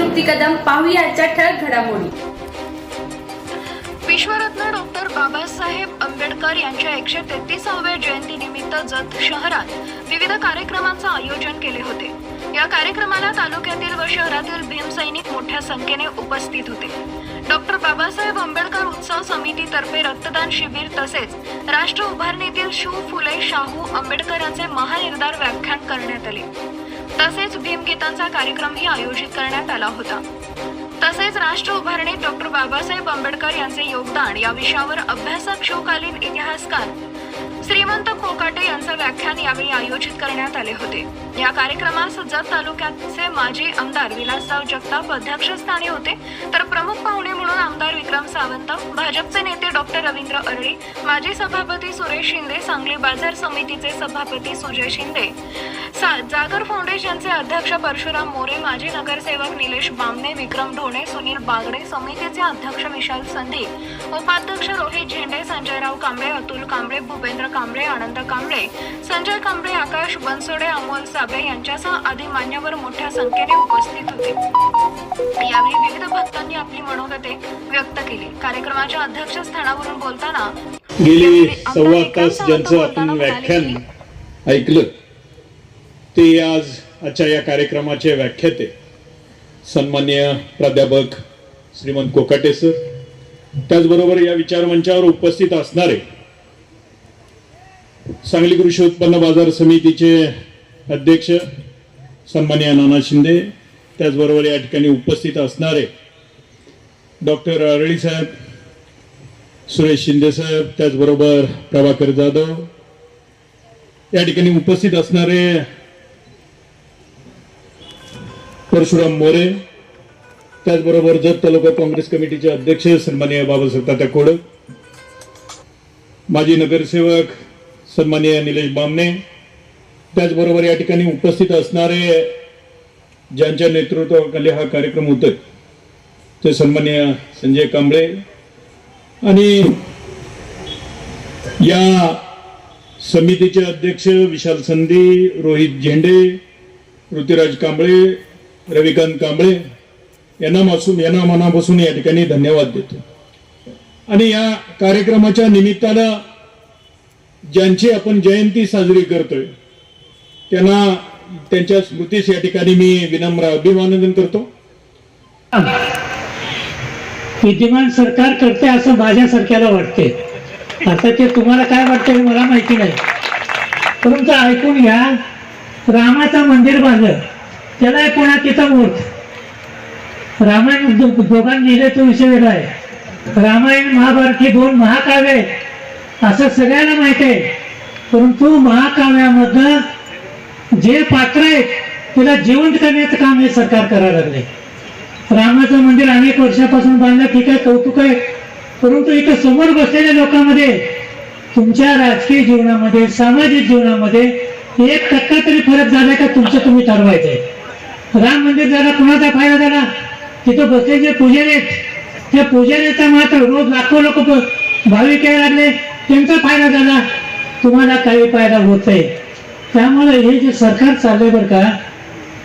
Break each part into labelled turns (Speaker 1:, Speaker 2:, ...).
Speaker 1: तृप्ती कदम पाहूया आजच्या ठळक घडामोडी.
Speaker 2: विश्वरत्न डॉक्टर बाबासाहेब आंबेडकर यांच्या एकशे तेहतीसाव्या जयंतीनिमित्त जत शहरात विविध कार्यक्रमांचं आयोजन केले होते. या कार्यक्रमाला तालुक्यातील व शहरातील भीमसैनिक मोठ्या संख्येने उपस्थित होते. डॉक्टर बाबासाहेब आंबेडकर उत्सव समितीतर्फे रक्तदान शिबिर तसेच राष्ट्र उभारणीतील शिव फुले शाहू आंबेडकर यांचे महानिर्धार व्याख्यान करण्यात आले. तसेच भीमगीतांचा कार्यक्रमही आयोजित करण्यात आला होता. तसेच राष्ट्र उभारणीत डॉक्टर बाबासाहेब आंबेडकर यांचे योगदान या विषयावर अभ्यासक शिवकालीन इतिहासकार श्रीमंत कोकाटे यांचं व्याख्यान यावेळी आयोजित करण्यात आले होते. या कार्यक्रमास जत तालुक्याचे माजी आमदार विलासराव जगताप अध्यक्षस्थानी होते. तर प्रमुख पाहुणे म्हणून आमदार विक्रम सावंत भाजपचे नेते डॉक्टर रवींद्र अरळी माजी सभापती सुरेश शिंदे सांगली बाजार समितीचे सभापती सुजय शिंदे. सा- जागर फाउंडेशनचे अध्यक्ष परशुराम मोरे माजी नगरसेवक निलेश बामणे विक्रम ढोणे सुनील बागडे समितीचे अध्यक्ष विशाल संधी उपाध्यक्ष रोहित झेंडे संजयराव कांबळे अतुल कांबळे भूपेंद्र कांबळे आनंद कांबळे संजय कांबळे आकाश बनसोडे अमोल साबळे यांच्यासह आदी मान्यवर मोठ्या संख्येने उपस्थित होते. यावेळी विविध भक्तांनी आपली मनोगते व्यक्त केली. कार्यक्रमाच्या अध्यक्षस्थानावरून बोलताना
Speaker 3: गेली सव्वा तास ज्यांचं आपण व्याख्यान ऐकलं ते आज आजच्या या कार्यक्रमाचे व्याख्याते. सन्मान्य प्राध्यापक श्रीमंत कोकाटे सर. त्याचबरोबर या विचारमंचावर उपस्थित असणारे सांगली कृषी उत्पन्न बाजार समितीचे अध्यक्ष सन्मान्य नाना शिंदे त्याचबरोबर या ठिकाणी उपस्थित असणारे डॉक्टर आरळी साहेब सुरेश शिंदे साहेब त्याचबरोबर प्रभाकर जाधव या ठिकाणी उपस्थित असणारे परशुराम मोरे त्याचबरोबर जत तालुका काँग्रेस कमिटीचे अध्यक्ष सन्मान्य बाबासाहेब तात्या कोडक माजी नगरसेवक सन्मान्य निलेश बामणे त्याचबरोबर या ठिकाणी उपस्थित असणारे ज्यांच्या नेतृत्वाखाली हा कार्यक्रम होतोय ते सन्मान्य संजय कांबळे आणि या समितीचे अध्यक्ष विशाल संधी रोहित झेंडे ऋतुराज कांबळे रविकांत कांबळे यांना मासून यांना मनापासून या ठिकाणी धन्यवाद देतो. आणि या कार्यक्रमाच्या निमित्तानं ज्यांची आपण जयंती साजरी करतोय त्यांना त्यांच्या स्मृतीस या ठिकाणी मी विनम्र अभिवादन करतो.
Speaker 4: विद्यमान सरकार करते असं माझ्यासारख्याला वाटते. आता ते तुम्हाला काय वाटतं हे मला माहिती नाही. परंतु ऐकून घ्या. रामाचं मंदिर बांधलं. त्याला कोणा तिथं मूर्त रामायण दोघांनी लिहिले तो विषय वेगळा आहे. रामायण महाभारत हे दोन महाकाव्य आहेत. असं सगळ्यांना माहिती आहे. परंतु महाकाव्यामधलं जे पात्र आहेत त्याला जिवंत करण्याचं काम हे सरकार करायला लागले. रामाचं मंदिर अनेक वर्षापासून बांधलं ठीक आहे कौतुक आहे. परंतु इथं समोर बसलेल्या लोकांमध्ये तुमच्या राजकीय जीवनामध्ये सामाजिक जीवनामध्ये एक टक्का तरी फरक झालाय का तुमचं तुम्ही ठरवायचंय राम मंदिर झाला कुणाचा फायदा झाला? तिथं बसले जे पुजारी आहेत त्या पुजाऱ्याचा मात्र रोज लाखो लोक भाविक यायला लागले. त्यांचा फायदा झाला तुम्हाला काही फायदा होत आहे त्यामुळे हे जे सरकार चाललंय बरं का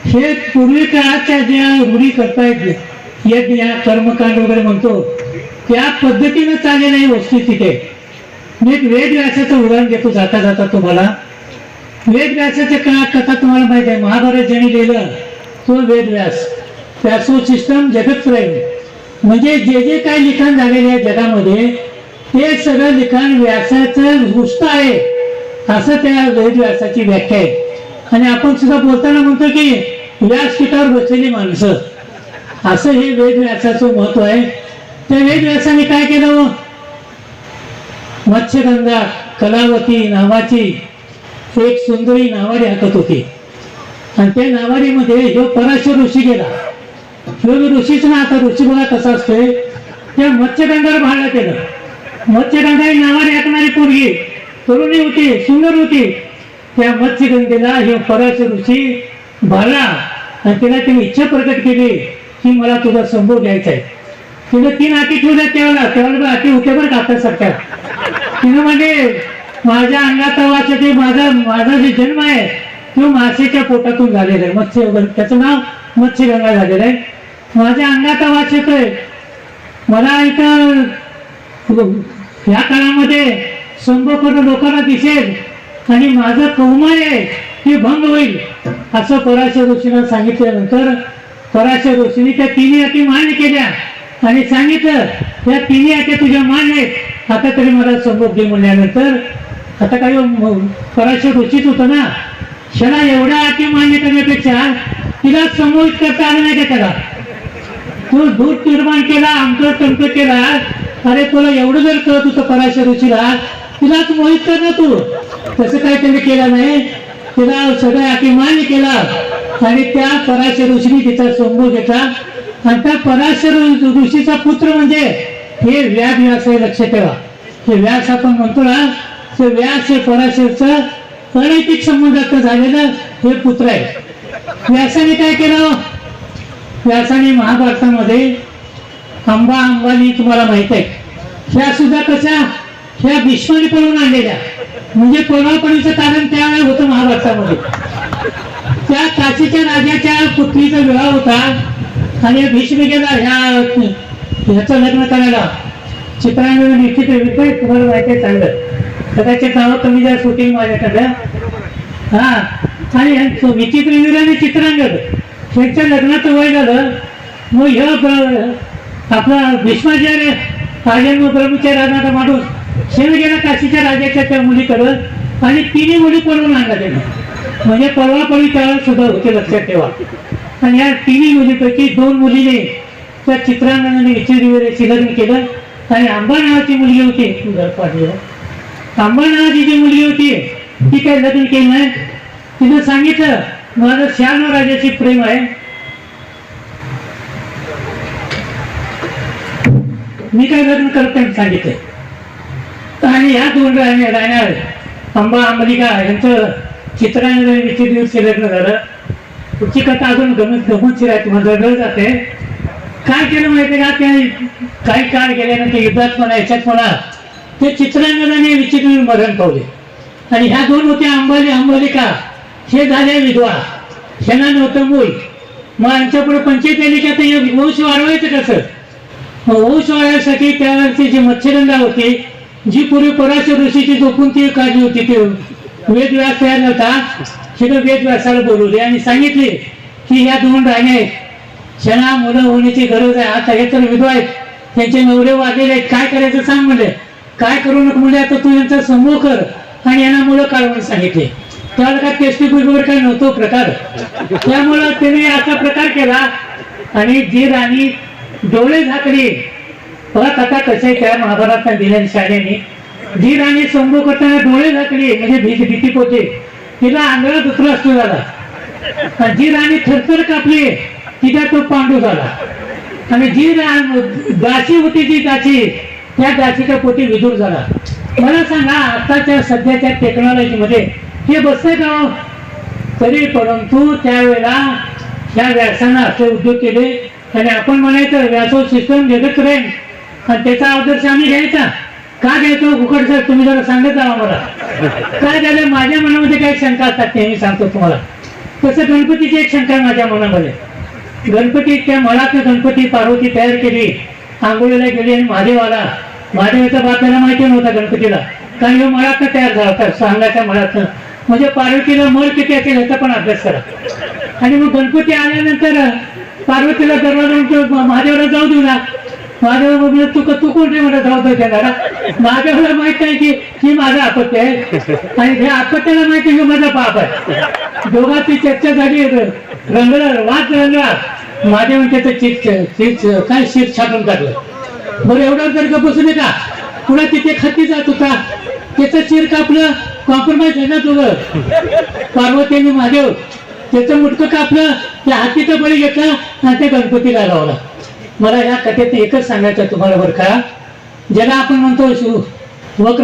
Speaker 4: हे पूर्वी काळाच्या ज्या रूढी करतायत यज्ञ कर्मकांड वगैरे म्हणतो त्या पद्धतीनं चाललेल्या ही वस्तुस्थिती तिथे. मी एक वेदव्यासाचं उदाहरण घेतो जाता जाता तुम्हाला. वेदव्यासाच्या काळात कथा तुम्हाला माहिती आहे? महाभारत ज्यांनी लिहिलं तो वेदव्यास त्या सो सिस्टम जगतप्रेम म्हणजे जे जे काय लिखाण झालेले आहे जगामध्ये हे सगळं लिखाण व्यासाचं दृष्ट आहे. असं त्या वेद व्यासाची व्याख्या आहे. आणि आपण सुद्धा बोलताना म्हणतो की व्यासपीठावर बसलेली माणसं. असं हे वेद व्यासाचं महत्त्व आहे. त्या वेद व्यासाने काय केलं हो? मत्स्यगंधा कलावती नावाची एक सुंदरी नावारी हाकत होती. आणि त्या नावारीमध्ये जो पराशर ऋषी गेला जो ऋषीच ना आता ऋषी बघा कसा असतोय त्या मत्स्यगंधावर भाडं केलं. मत्स्यगंधाई ही नावारी ऐकणारी पोरगी. तरुणी होती सुंदर होती. त्या मत्स्यगंधेला हे फराश ऋषी भाला आणि तिला तिने इच्छा प्रकट केली की मला तुझा संभोग घ्यायचा आहे. तिने तीन अटी ठेवल्या त्यावेळेला त्यावेळेला आटी होत्या बरं का आपल्यासारख्या. तिनं म्हणजे माझ्या अंगात वाचा ते माझा माझा जे जन्म आहे तो मासेच्या पोटातून झालेला आहे. मत्स्य वगैरे त्याचं नाव मत्स्यगंगा झालेलं आहे. माझ्या अंगात वाच येतोय. मला इथं या काळामध्ये संभोपर्ण लोकांना दिसेल आणि माझं कौमय आहे ते भंग होईल असं पराशर ऋषीनं सांगितल्यानंतर पराशर ऋषीने त्या तिन्ही अटी मान्य केल्या. आणि सांगितलं या तिन्ही अटी तुझ्या मान्य आहेत. आता तरी मला संभोग दे म्हणल्यानंतर आता काही पराशर ऋषीच होतं ना क्षणा एवढ्या अटी मान्य करण्यापेक्षा तिला संमोहित करता आलं नाही का त्याला? तू दूध निर्माण केला आमचं तंत्र केला अरे तुला एवढं जर कळत होतं पराशर ऋषीला तिलाच मोहित कर ना तू. तसं काय त्याने केलं नाही. तिला सगळ्या अटी केला. आणि त्या पराशर ऋषीने तिचा संभोग घेतला. आणि त्या पराशर ऋषीचा पुत्र म्हणजे हे व्यास व्यास आहे लक्ष ठेवा. हे व्यास आपण म्हणतो ना ते व्यास हे पराशरचं अनैतिक संबंधात झालेलं हे पुत्र आहे. व्यासाने काय केलं? व्यासाने महाभारतामध्ये अंबा अंबानी तुम्हाला माहीत आहे. ह्या सुद्धा कशा? ह्या भीष्माने पळून आणलेल्या. म्हणजे पळवापणीचं कारण त्यावेळेला होतं महाभारतामध्ये त्या काशीच्या राजाच्या पुतळीचा विवाह होता. आणि भीष्म गेला ह्या ह्याचं लग्न करायला चित्रांना निश्चित विषय तुम्हाला माहिती आहे चांगलं. कदाचित नावं कमी जास्त होतील माझ्याकडं हा. आणि विचित्र वीराने चित्रांगद त्यांच्या लग्नाचं वय झालं. मग ह्या आपला भीष्माचार्य राजांना ब्रह्मचार्य राहणारा माणूस शेण गेला काशीच्या राजाच्या त्या मुलीकडं आणि तिन्ही मुली पळवून आणला त्यांनी. म्हणजे पळवापळी त्यावेळेस सुद्धा होते लक्षात ठेवा. आणि या तिन्ही मुलीपैकी दोन मुलीने त्या चित्रांगणाने विचित्र वीराशी लग्न केलं आणि आंबा नावाची मुलगी होती. पाठवलं पाडली. आंबा नावाची जी मुलगी होती ती काय लग्न केलं नाही? तिनं सांगितलं माझं श्याम राजाची प्रेम आहे. मी काय लग्न करत नाही सांगितलं आणि ह्या दोन राहणार अंबा अंबलिका यांचं चित्रांचे दिवशी लग्न झालं. तुमची कथा अजून गमत गमतशीर आहे तुम्हाला जगलं जाते. काय केलं माहितीये का? ते काही काळ गेल्यानंतर युद्धात म्हणा याच्यात म्हणा ते चित्रांगदाने विचित्र मरण पावले. आणि ह्या दोन होत्या अंबाली अंबालिका. हे झाले विधवा. ह्यांना नव्हतं मूल. मग आमच्यापुढे पंचायत आली का? ते वंश वाढवायचं कसं? हो, मग वाळण्यासाठी वाढवायसाठी त्यावेळेची जी मच्छरंदा होती जी पूर्वी पराशर ऋषीची झोपून ती काढली होती ती वेदव्यास तयार नव्हता. तिनं वेदव्यासाला बोलवले आणि सांगितले की ह्या दोन राणे आहेत. क्षणा मुलं होण्याची गरज आहे आता हे तर विधवा आहेत. त्यांचे नवरे वाढलेले आहेत. काय करायचं सांग म्हणले. काय करू नको म्हणजे आता तू यांचा समूह कर आणि यांना मुलं काढ म्हणून सांगितले. त्याला काय टेस्टी वगैरे काय नव्हतो प्रकार? त्यामुळं त्याने असा प्रकार केला आणि जी राणी डोळे झाकली. परत कथा कसे त्या महाभारतात दिल्या शाळेने जी राणी संभू करताना डोळे झाकली म्हणजे भीती भीती पोचे तिला आंधळा दुसरा असतो झाला. जी राणी थरथर कापली तिचा तो पांडू झाला. आणि जी रा- दासी होती जी दासी त्या दासीच्या पोटी विदूर झाला. मला सांगा आताच्या सध्याच्या टेक्नॉलॉजी मध्ये हे बसतंय का हो? तरी परंतु त्यावेळेला या व्यासानं असे उद्योग केले आणि आपण म्हणायचं व्यासो सिस्टम जगत रेन आणि त्याचा आदर्श आम्ही घ्यायचा. का घ्यायचो? कुकड सर तुम्ही जरा सांगत जावा मला. काय झालं? माझ्या मनामध्ये काही शंका असतात ते मी सांगतो तुम्हाला. तसं गणपतीची एक शंका माझ्या मनामध्ये. गणपती त्या मळात गणपती पार्वती तयार केली आंघोळीला गेली आणि महादेव आला महादेवाचा बाप त्याला माहिती नव्हता गणपतीला. कारण हे मळात तयार झाला होता सांगाच्या मळात म्हणजे पार्वतीला मळ किती असेल याचा पण अभ्यास करा. आणि मग गणपती आल्यानंतर पार्वतीला दरवाजा महादेवाला जाऊ देऊ ना. महादेव म्हणजे तू तू कोणते म्हणत जाऊ दे त्याला महादेवाला माहीत नाही की ही माझा आपत्ती आहे. आणि हे आपत्तीला माहिती आहे की माझा पाप आहे. दोघांची चर्चा झाली रंगला वाद रंगला. महादेव त्याचं चित चित काय शिर छापून टाकलं. बरं एवढा जर का बसू नये का पुन्हा तिथे खत्ती जात होता. त्याचं चिर कापलं. कॉम्प्रोमाइज आहे ना तुझं पार्वतीने महादेव त्याचं मुटकं कापलं त्या हातीचा बळी घेतला आणि त्या गणपतीला लावला. मला या कथेत एकच सांगायचं तुम्हाला बरं का? ज्याला आपण म्हणतो वक्र